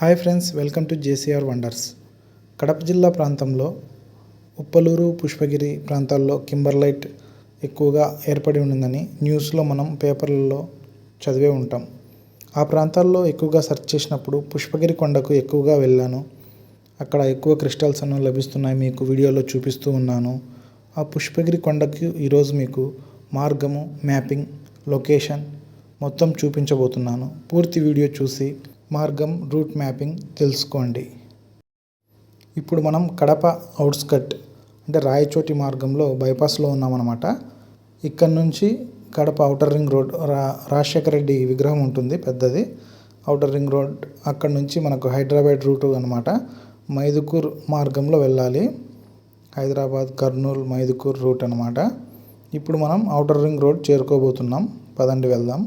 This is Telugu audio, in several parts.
Hi friends welcome to JCR wonders. Kadapa జిల్లా ప్రాంతంలో ఉప్పలూరు పుష్పగిరి ప్రాంతాల్లో కింబర్లైట్ ఎక్కువగా ఏర్పడి ఉండిందని న్యూస్లో మనం పేపర్లలో చదివే ఉంటాం. ఆ ప్రాంతాల్లో ఎక్కువగా సెర్చ్ చేసినప్పుడు పుష్పగిరి కొండకు ఎక్కువగా వెళ్ళాను. అక్కడ ఎక్కువ క్రిస్టల్స్ అನ್ನು లభిస్తున్నాయి మీకు వీడియోలో చూపిస్తూ ఉన్నాను. ఆ పుష్పగిరి కొండకు ఈరోజు మీకు మార్గము మ్యాపింగ్ లొకేషన్ మొత్తం చూపించబోతున్నాను. పూర్తి వీడియో చూసి మార్గం రూట్ మ్యాపింగ్ తెలుసుకోండి. ఇప్పుడు మనం కడప అవుట్స్కట్ అంటే రాయచోటి మార్గంలో బైపాస్లో ఉన్నామన్నమాట. ఇక్కడ నుంచి కడప ఔటర్ రింగ్ రోడ్ రా రాజశేఖర రెడ్డి విగ్రహం ఉంటుంది పెద్దది. ఔటర్ రింగ్ రోడ్ అక్కడ నుంచి మనకు హైదరాబాద్ రూటు అనమాట మైదుకూర్ మార్గంలో వెళ్ళాలి. హైదరాబాద్ కర్నూలు మైదుకూర్ రూట్ అనమాట ఇప్పుడు మనం ఔటర్ రింగ్ రోడ్ చేరుకోబోతున్నాం. పదండి వెళ్దాం.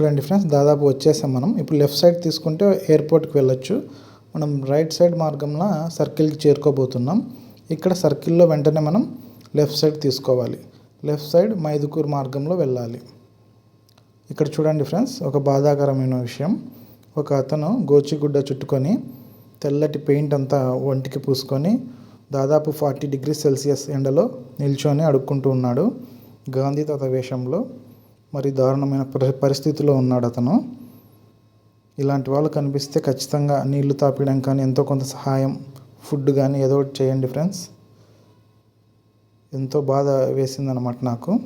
చూడండి ఫ్రెండ్స్ దాదాపు వచ్చేసాం మనం. ఇప్పుడు లెఫ్ట్ సైడ్ తీసుకుంటే ఎయిర్పోర్ట్కి వెళ్ళొచ్చు. మనం రైట్ సైడ్ మార్గంలో సర్కిల్కి చేరుకోబోతున్నాం. ఇక్కడ సర్కిల్లో వెంటనే మనం లెఫ్ట్ సైడ్ తీసుకోవాలి. లెఫ్ట్ సైడ్ మైదుకూరు మార్గంలో వెళ్ళాలి. ఇక్కడ చూడండి ఫ్రెండ్స్ ఒక బాధాకరమైన విషయం. ఒక అతను గోచిగుడ్డ చుట్టుకొని తెల్లటి పెయింట్ అంతా ఒంటికి పూసుకొని దాదాపు ఫార్టీ డిగ్రీ సెల్సియస్ ఎండలో నిల్చొని అడుక్కుంటూ ఉన్నాడు. గాంధీ తాత వేషంలో మరి దారుణమైన పరి పరిస్థితిలో ఉన్నాడు అతను. ఇలాంటి వాళ్ళు కనిపిస్తే ఖచ్చితంగా నీళ్ళు తాపడం కానీ ఎంతో కొంత సహాయం ఫుడ్ కానీ ఏదో ఒకటి చేయండి ఫ్రెండ్స్. ఎంతో బాధ వేసిందనమాట నాకు.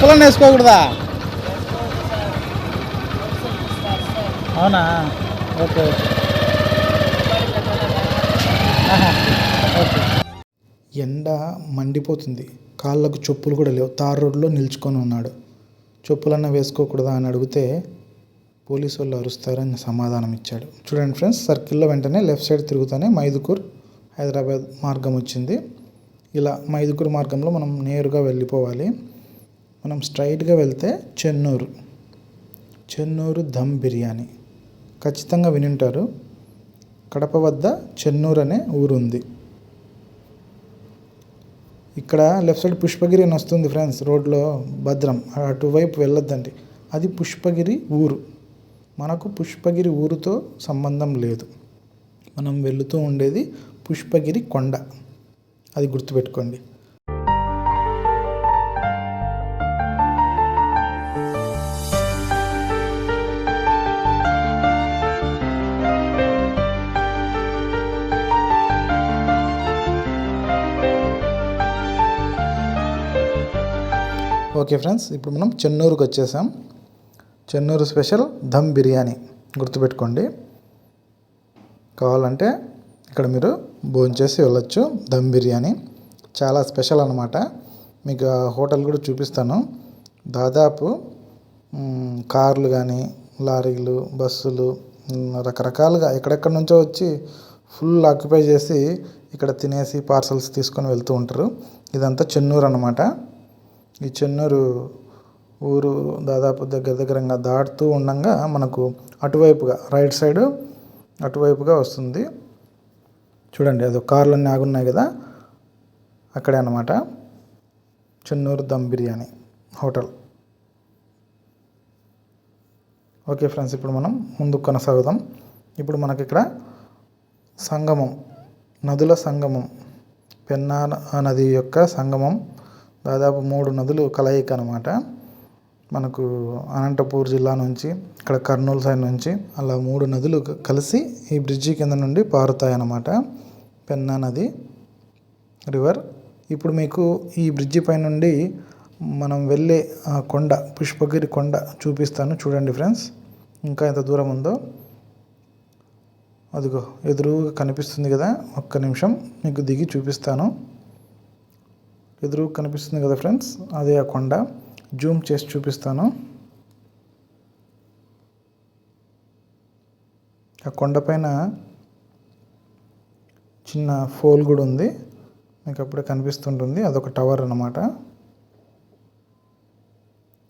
చెప్పులను వేసుకోకూడదా? అవునా? ఓకే. ఓకే. ఎండ మండిపోతుంది. కాళ్ళకు చెప్పులు కూడా లేవు. తార్ రోడ్లో నిల్చుకొని ఉన్నాడు. చెప్పులన్నా వేసుకోకూడదా అని అడిగితే పోలీసు వాళ్ళు అరుస్తారని సమాధానం ఇచ్చాడు. చూడండి ఫ్రెండ్స్ సర్కిల్లో వెంటనే లెఫ్ట్ సైడ్ తిరుగుతానే మైదుకూర్ హైదరాబాద్ మార్గం వచ్చింది. ఇలా మైదుకూర్ మార్గంలో మనం నేరుగా వెళ్ళిపోవాలి. మనం స్ట్రైట్గా వెళ్తే చెన్నూరు. చెన్నూరు ధమ్ బిర్యానీ. ఖచ్చితంగా వినింటారు. కడప వద్ద చెన్నూరు అనే ఊరు ఉంది ఇక్కడ లెఫ్ట్ సైడ్ పుష్పగిరి అని వస్తుంది ఫ్రెండ్స్ రోడ్లో భద్రం. అటువైపు వెళ్ళొద్దండి. అది పుష్పగిరి ఊరు. మనకు పుష్పగిరి ఊరుతో సంబంధం లేదు. మనం వెళుతూ ఉండేది పుష్పగిరి కొండ. అది గుర్తుపెట్టుకోండి. ఓకే ఫ్రెండ్స్ ఇప్పుడు మనం చెన్నూరుకి వచ్చేసాం. చెన్నూరు స్పెషల్ దమ్ బిర్యానీ గుర్తుపెట్టుకోండి. కావాలంటే ఇక్కడ మీరు భోంచేసి వెళ్ళొచ్చు దమ్ బిర్యానీ. చాలా స్పెషల్ అనమాట మీకు ఆ హోటల్ కూడా చూపిస్తాను. దాదాపు కార్లు కానీ లారీలు బస్సులు రకరకాలుగా ఎక్కడెక్కడి నుంచో వచ్చి ఫుల్ ఆక్యుపై చేసి ఇక్కడ తినేసి పార్సల్స్ తీసుకొని వెళ్తూ ఉంటారు. ఇదంతా చెన్నూరు అనమాట ఈ చెన్నూరు ఊరు దాదాపు దగ్గర దగ్గరంగా దాటుతూ ఉండగా మనకు అటువైపుగా రైట్ సైడ్ అటువైపుగా వస్తుంది. చూడండి అది కార్లన్నీ ఆగున్నాయి కదా? అక్కడే అన్నమాట. Chennur dum biryani hotel. Okay friends ఇప్పుడు మనం ముందుకు కొనసాగుదాం. ఇప్పుడు మనకి ఇక్కడ సంగమం నదుల సంగమం పెన్నా నది యొక్క సంగమం దాదాపు మూడు నదులు కలయిక అనమాట మనకు అనంతపూర్ జిల్లా నుంచి ఇక్కడ కర్నూలు సైడ్ నుంచి అలా మూడు నదులు కలిసి ఈ బ్రిడ్జి కింద నుండి పారుతాయి అన్నమాట. పెన్నా నది రివర్. ఇప్పుడు మీకు ఈ బ్రిడ్జి పై నుండి మనం వెళ్ళే ఆ కొండ పుష్పగిరి కొండ చూపిస్తాను. చూడండి ఫ్రెండ్స్. ఇంకా ఎంత దూరం ఉందో. అదిగో ఎదురుగా కనిపిస్తుంది కదా ఒక్క నిమిషం మీకు దిగి చూపిస్తాను. ఎదురు కనిపిస్తుంది కదా ఫ్రెండ్స్? అదే ఆ కొండ. జూమ్ చేసి చూపిస్తాను. ఆ కొండపైన చిన్న ఫోల్ కూడా ఉంది. మీకు అప్పుడే కనిపిస్తుంటుంది. అదొక టవర్ అన్నమాట.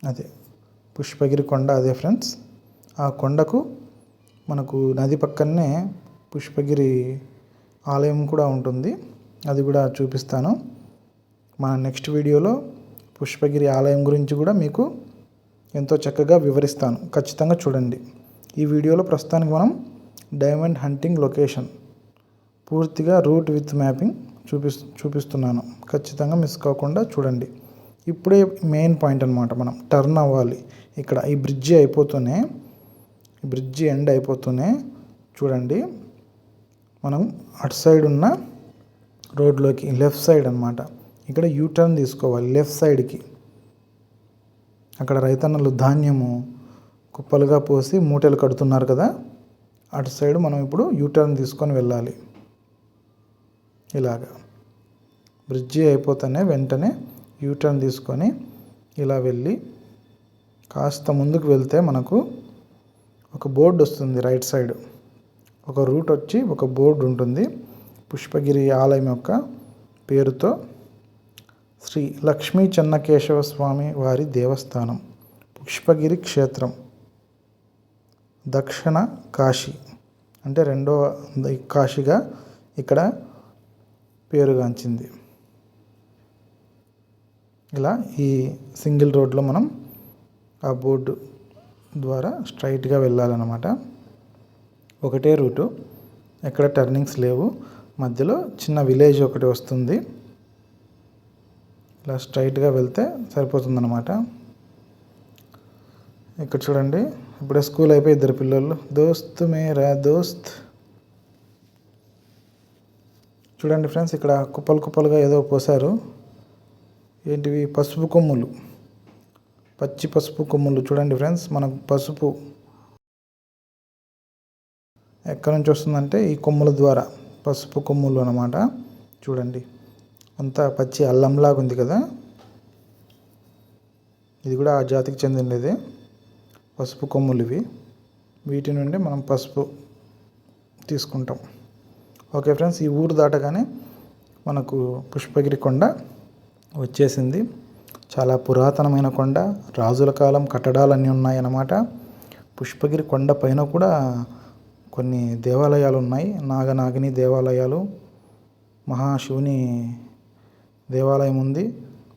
అదే. పుష్పగిరి కొండ అదే ఫ్రెండ్స్. ఆ కొండకు మనకు నది పక్కనే పుష్పగిరి ఆలయం కూడా ఉంటుంది. అది కూడా చూపిస్తాను. మన నెక్స్ట్ వీడియోలో పుష్పగిరి ఆలయం గురించి కూడా మీకు ఎంతో చక్కగా వివరిస్తాను. ఖచ్చితంగా చూడండి. ఈ వీడియోలో ప్రస్తుతానికి మనం డైమండ్ హంటింగ్ లొకేషన్ పూర్తిగా రూట్ విత్ మ్యాపింగ్ చూపి చూపిస్తున్నాను. ఖచ్చితంగా మిస్ కాకుండా చూడండి. ఇప్పుడే మెయిన్ పాయింట్ అనమాట మనం. టర్న్ అవ్వాలి. ఇక్కడ ఈ బ్రిడ్జి అయిపోతూనే ఈ బ్రిడ్జి ఎండ్ అయిపోతూనే చూడండి. మనం అటు సైడ్ ఉన్న రోడ్లోకి లెఫ్ట్ సైడ్ అనమాట ఇక్కడ యూటర్న్ తీసుకోవాలి లెఫ్ట్ సైడ్కి. అక్కడ రైతన్నలు ధాన్యము కుప్పలుగా పోసి మూటలు కడుతున్నారు కదా అటు సైడ్ మనం ఇప్పుడు యూటర్న్ తీసుకొని వెళ్ళాలి. ఇలాగా. బ్రిడ్జి అయిపోతేనే వెంటనే యూటర్న్ తీసుకొని ఇలా వెళ్ళి కాస్త ముందుకు వెళ్తే మనకు ఒక బోర్డు వస్తుంది రైట్ సైడ్. ఒక రూట్ వచ్చి ఒక బోర్డు ఉంటుంది పుష్పగిరి ఆలయం యొక్క పేరుతో శ్రీ లక్ష్మీ చెన్నకేశవ స్వామి వారి దేవస్థానం పుష్పగిరి క్షేత్రం. దక్షిణ కాశీ. అంటే రెండవ కాశీగా ఇక్కడ పేరుగాంచింది. ఇలా ఈ సింగిల్ రోడ్లో మనం ఆ బోర్డు ద్వారా స్ట్రైట్గా వెళ్ళాలన్నమాట. ఒకటే రూటు. ఎక్కడ టర్నింగ్స్ లేవు. మధ్యలో చిన్న విలేజ్ ఒకటి వస్తుంది. ఇలా స్ట్రైట్గా వెళ్తే సరిపోతుందన్నమాట. ఇక్కడ చూడండి ఇప్పుడే స్కూల్ అయిపోయి ఇద్దరు పిల్లలు. దోస్త్ మేరా దోస్త్. చూడండి ఫ్రెండ్స్ ఇక్కడ కుప్పలు కుప్పలుగా ఏదో పోసారు ఏంటివి? పసుపు కొమ్ములు. పచ్చి పసుపు కొమ్ములు. చూడండి ఫ్రెండ్స్ మనకు పసుపు ఎక్కడి నుంచి వస్తుందంటే ఈ కొమ్ముల ద్వారా. పసుపు కొమ్ములు అన్నమాట. చూడండి. అంతా పచ్చి అల్లంలాగా ఉంది కదా? ఇది కూడా ఆ జాతికి చెందినదే. పసుపు కొమ్ములు ఇవి వీటి నుండి మనం పసుపు తీసుకుంటాం. ఓకే ఫ్రెండ్స్ ఈ ఊరు దాటగానే మనకు పుష్పగిరి కొండ వచ్చేసింది. చాలా పురాతనమైన కొండ రాజుల కాలం కట్టడాలన్నీ ఉన్నాయన్నమాట. పుష్పగిరి కొండ పైన కూడా కొన్ని దేవాలయాలు ఉన్నాయి. నాగనాగిని దేవాలయాలు మహాశివుని దేవాలయం ఉంది.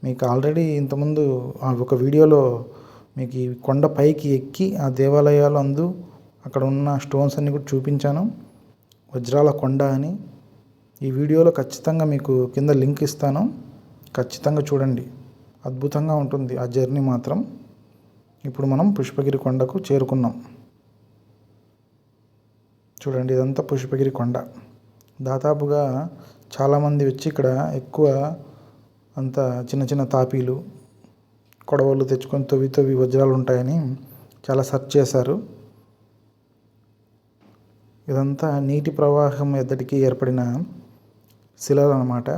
మీకు ఆల్రెడీ ఇంతకుముందు ఆ ఒక వీడియోలో మీకు ఈ కొండ పైకి ఎక్కి ఆ దేవాలయాలు అందు అక్కడ ఉన్న స్టోన్స్ అన్ని కూడా చూపించాను. వజ్రాల కొండ అని. ఈ వీడియోలో ఖచ్చితంగా మీకు కింద లింక్ ఇస్తాను. ఖచ్చితంగా చూడండి. అద్భుతంగా ఉంటుంది ఆ జర్నీ మాత్రం. ఇప్పుడు మనం పుష్పగిరి కొండకు చేరుకున్నాం. చూడండి ఇదంతా పుష్పగిరి కొండ. దాదాపుగా చాలామంది వచ్చి ఇక్కడ ఎక్కువ అంత చిన్న చిన్న తాపీలు కొడవలు తెచ్చుకొని తవ్వి తవ్వి వజ్రాలు ఉంటాయని చాలా సెర్చ్ చేశారు. ఇదంతా నీటి ప్రవాహం ఎద్దడికి ఏర్పడిన శిలలు అన్నమాట.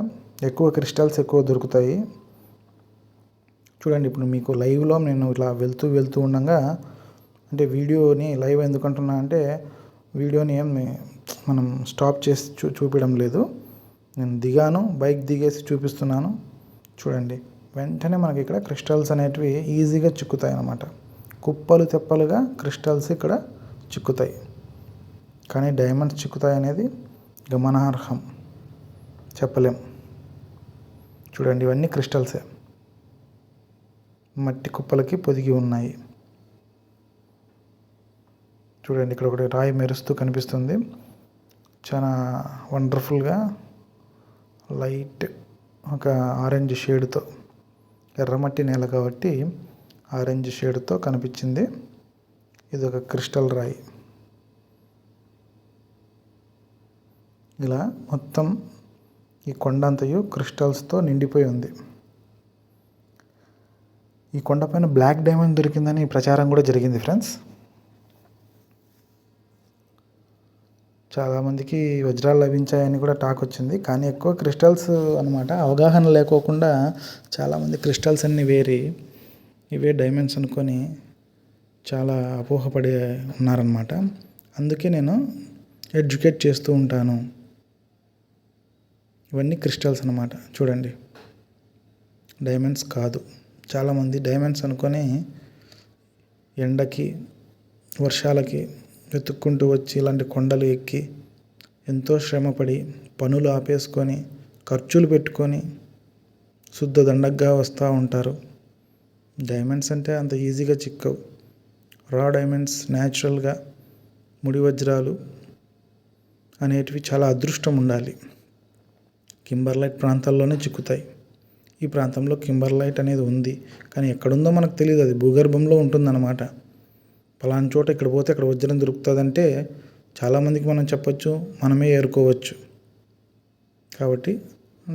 ఎక్కువ క్రిస్టల్స్ ఎక్కువ దొరుకుతాయి. చూడండి ఇప్పుడు మీకు లైవ్లో నేను ఇలా వెళ్తూ వెళ్తూ ఉండగా అంటే వీడియోని లైవ్ ఎందుకంటున్నా అంటే వీడియోని ఏం మనం స్టాప్ చేసి చూ చూపించడం లేదు. నేను దిగాను బైక్ దిగేసి చూపిస్తున్నాను. చూడండి. వెంటనే మనకి ఇక్కడ క్రిస్టల్స్ అనేటివి ఈజీగా చిక్కుతాయి అన్నమాట. కుప్పలు తెప్పలుగా క్రిస్టల్స్ ఇక్కడ చిక్కుతాయి. కానీ డైమండ్స్ చిక్కుతాయి అనేది గమనార్హం. చెప్పలేం. చూడండి ఇవన్నీ క్రిస్టల్సే. మట్టి కుప్పలకి పొదిగి ఉన్నాయి. చూడండి ఇక్కడ ఒకటి రాయి మెరుస్తూ కనిపిస్తుంది. చాలా వండర్ఫుల్గా లైట్ ఒక ఆరెంజ్ షేడ్తో ఎర్రమట్టి నేల కాబట్టి ఆరెంజ్ షేడ్తో కనిపించింది. ఇది ఒక క్రిస్టల్ రాయి. ఇలా మొత్తం ఈ కొండ అంతయు క్రిస్టల్స్తో నిండిపోయి ఉంది. ఈ కొండపైన బ్లాక్ డైమండ్ దొరికిందని ప్రచారం కూడా జరిగింది ఫ్రెండ్స్. చాలామందికి వజ్రాలు లభించాయని కూడా టాక్ వచ్చింది. కానీ ఎక్కువ క్రిస్టల్స్ అనమాట అవగాహన లేకోకుండా చాలామంది క్రిస్టల్స్ అన్నీ వేరి ఇవే డైమండ్స్ అనుకొని చాలా అపోహపడి ఉన్నారనమాట అందుకే నేను ఎడ్యుకేట్ చేస్తూ ఉంటాను. ఇవన్నీ క్రిస్టల్స్ అనమాట చూడండి. డైమండ్స్ కాదు. చాలామంది డైమండ్స్ అనుకొని ఎండకి వర్షాలకి వెతుక్కుంటూ వచ్చి ఇలాంటి కొండలు ఎక్కి ఎంతో శ్రమపడి పనులు ఆపేసుకొని ఖర్చులు పెట్టుకొని శుద్ధ దండగ్గా వస్తూ ఉంటారు. డైమండ్స్ అంటే అంత ఈజీగా చిక్కవు. రా డైమండ్స్ న్యాచురల్గా ముడి వజ్రాలు అనేటివి చాలా అదృష్టం ఉండాలి. కింబర్లైట్ ప్రాంతాల్లోనే చిక్కుతాయి. ఈ ప్రాంతంలో కింబర్లైట్ అనేది ఉంది. కానీ ఎక్కడుందో మనకు తెలియదు అది భూగర్భంలో ఉంటుందన్నమాట. పలానా చోట ఇక్కడ పోతే అక్కడ వజ్రం దొరుకుతుందంటే చాలామందికి మనం చెప్పొచ్చు మనమే ఏరుకోవచ్చు. కాబట్టి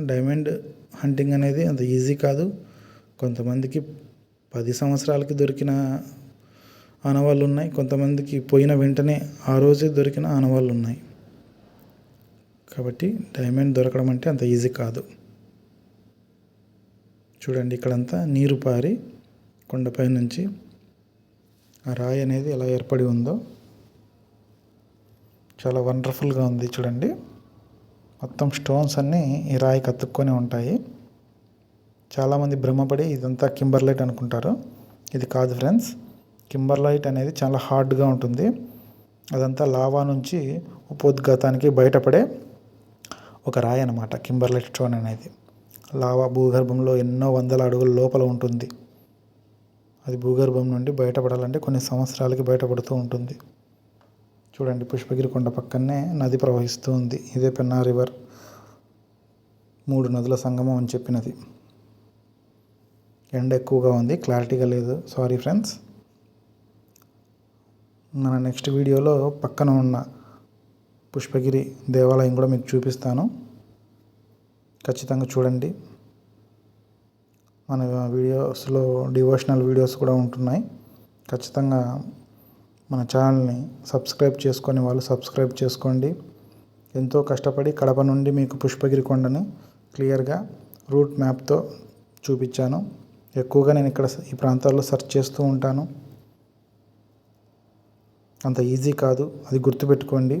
డైమండ్ హంటింగ్ అనేది అంత ఈజీ కాదు. కొంతమందికి పది సంవత్సరాలకి దొరికిన ఆనవాళ్ళు ఉన్నాయి. కొంతమందికి పోయిన వెంటనే ఆ రోజే దొరికిన ఆనవాళ్ళు ఉన్నాయి. కాబట్టి డైమండ్ దొరకడం అంటే అంత ఈజీ కాదు. చూడండి ఇక్కడంతా నీరు పారి కొండపై నుంచి ఆ రాయి అనేది ఎలా ఏర్పడి ఉందో చాలా వండర్ఫుల్గా ఉంది చూడండి. మొత్తం స్టోన్స్ అన్నీ ఈ రాయికి అతుక్కొని ఉంటాయి. చాలామంది భ్రమపడి ఇదంతా కింబర్లైట్ అనుకుంటారు. ఇది కాదు ఫ్రెండ్స్. కింబర్లైట్ అనేది చాలా హార్డ్గా ఉంటుంది. అదంతా లావా నుంచి ఉపోద్ఘాతానికి బయటపడే ఒక రాయి అనమాట కింబర్లైట్ స్టోన్ అనేది. లావా భూగర్భంలో ఎన్నో వందల అడుగుల లోపల ఉంటుంది. అది భూగర్భం నుండి బయటపడాలంటే కొన్ని సంవత్సరాలకి బయటపడుతూ ఉంటుంది. చూడండి పుష్పగిరి కొండ పక్కనే నది ప్రవహిస్తూ ఉంది. ఇదే పెన్నా రివర్. మూడు నదుల సంగమం అని చెప్పినది. ఎండ ఎక్కువగా ఉంది క్లారిటీగా లేదు. Sorry friends. మన నెక్స్ట్ వీడియోలో పక్కన ఉన్న పుష్పగిరి దేవాలయం కూడా మీకు చూపిస్తాను. ఖచ్చితంగా చూడండి. మన వీడియోస్లో డివోషనల్ వీడియోస్ కూడా ఉంటున్నాయి. ఖచ్చితంగా మన ఛానల్ని సబ్స్క్రైబ్ చేసుకొని వాళ్ళు సబ్స్క్రైబ్ చేసుకోండి. ఎంతో కష్టపడి కడప నుండి మీకు పుష్పగిరి కొండను క్లియర్గా రూట్ మ్యాప్తో చూపించాను. ఎక్కువగా నేను ఇక్కడ ఈ ప్రాంతాల్లో సెర్చ్ చేస్తూ ఉంటాను. అంత ఈజీ కాదు అది గుర్తుపెట్టుకోండి.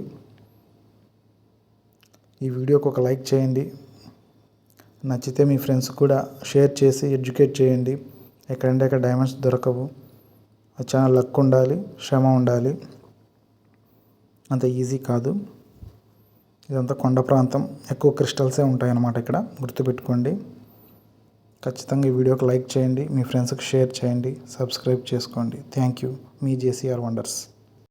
ఈ వీడియోకి ఒక లైక్ చేయండి. నచ్చితే మీ ఫ్రెండ్స్ కూడా షేర్ చేసి ఎడ్యుకేట్ చేయండి. ఎక్కడంటే అక్కడ డైమండ్స్ దొరకవు. అది చాలా లక్ ఉండాలి శ్రమ ఉండాలి. అంత ఈజీ కాదు. ఇదంతా కొండ ప్రాంతం. ఎక్కువ క్రిస్టల్సే ఉంటాయి అన్నమాట ఇక్కడ. గుర్తుపెట్టుకోండి. ఖచ్చితంగా ఈ వీడియోకి లైక్ చేయండి. మీ ఫ్రెండ్స్కి షేర్ చేయండి. సబ్స్క్రైబ్ చేసుకోండి. Thank you. Me JCR wonders.